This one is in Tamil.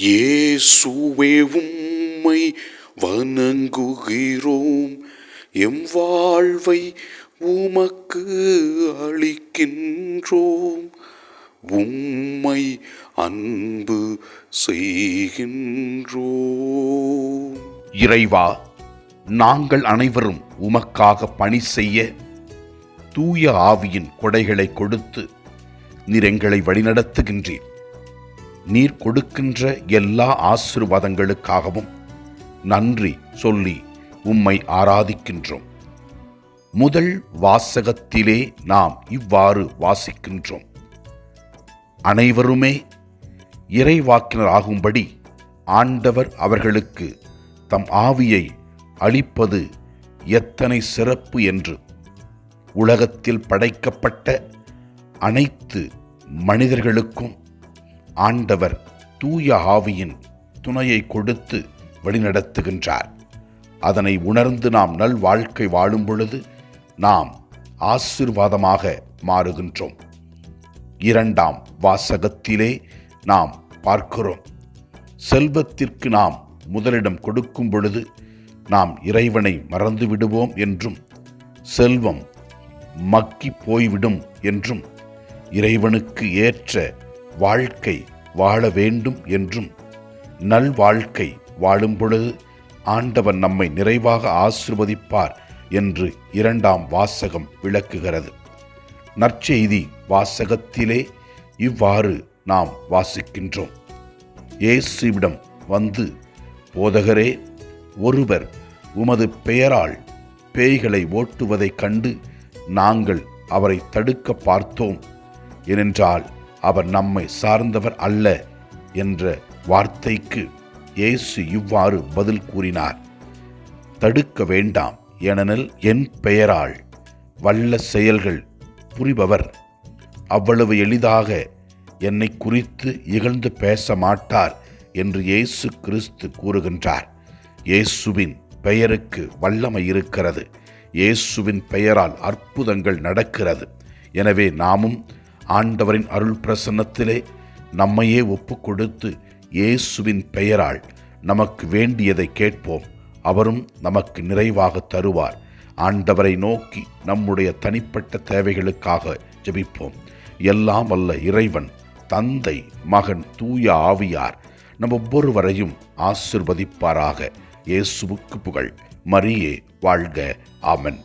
இயேசுவே உம்மை வணங்குகிறோம். எம் வாழ்வை உமக்கு அளிக்கின்றோம். உம்மை அன்பு செய்கின்றோம். இறைவா நாங்கள் அனைவரும் உமக்காக பணி செய்ய தூய ஆவியின் கொடைகளை கொடுத்து நிறங்களை வழிநடத்துகின்றேன் நீர் கொடுக்கின்ற எல்லா ஆசீர்வாதங்களுக்காகவும் நன்றி சொல்லி உம்மை ஆராதிக்கின்றோம். முதல் வாசகத்திலே நாம் இவ்வாறு வாசிக்கின்றோம். அனைவருமே இறைவாக்கினர் ஆகும்படி ஆண்டவர் அவர்களுக்கு தம் ஆவியை அளிப்பது எத்தனை சிறப்பு என்று உலகத்தில் படைக்கப்பட்ட அனைத்து மனிதர்களுக்கும் ஆண்டவர் தூய ஆவியின் துணையை கொடுத்து வழிநடத்துகின்றார். அதனை உணர்ந்து நாம் நல் வாழ்க்கை வாழும் பொழுது நாம் ஆசிர்வாதமாக மாறுகின்றோம். இரண்டாம் வாசகத்திலே நாம் பார்க்கிறோம். செல்வத்திற்கு நாம் முதலிடம் கொடுக்கும் பொழுது நாம் இறைவனை மறந்து விடுவோம் என்றும் செல்வம் மக்கி போய்விடும் என்றும் இறைவனுக்கு ஏற்ற வாழ்க்கை வாழ வேண்டும் என்றும் நல் வாழ்க்கை வாழும் பொழுது ஆண்டவன் நம்மை நிறைவாக ஆசிர்வதிப்பார் என்று இரண்டாம் வாசகம் விளக்குகிறது. நற்செய்தி வாசகத்திலே இவ்வாறு நாம் வாசிக்கின்றோம். இயேசுவிடம் வந்து போதகரே ஒருவர் உமது பெயரால் பேய்களை ஓட்டுவதைக் கண்டு நாங்கள் அவரை தடுக்க பார்த்தோம். ஏனென்றால் அவர் நம்மை சார்ந்தவர் அல்ல என்ற வார்த்தைக்கு இயேசு இவ்வாறு பதில் கூறினார். தடுக்க வேண்டாம் ஏனெனில் என் பெயரால் வல்ல செயல்கள் புரிபவர். அவ்வளவு எளிதாக என்னை குறித்து இகழ்ந்து பேச மாட்டார் என்று இயேசு கிறிஸ்து கூறுகின்றார். இயேசுவின் பெயருக்கு வல்லமை இருக்கிறது. இயேசுவின் பெயரால் அற்புதங்கள் நடக்கிறது. எனவே நாமும் ஆண்டவரின் அருள் பிரசன்னத்திலே நம்மையே ஒப்பு கொடுத்து இயேசுவின் பெயரால் நமக்கு வேண்டியதை கேட்போம். அவரும் நமக்கு நிறைவாக தருவார். ஆண்டவரை நோக்கி நம்முடைய தனிப்பட்ட தேவைகளுக்காக ஜெபிப்போம். எல்லாம் வல்ல இறைவன் தந்தை மகன் தூய ஆவியார் நம் ஒவ்வொருவரையும் ஆசிர்வதிப்பாராக. இயேசுவுக்கு புகழ். மரியே வாழ்க. ஆமன்.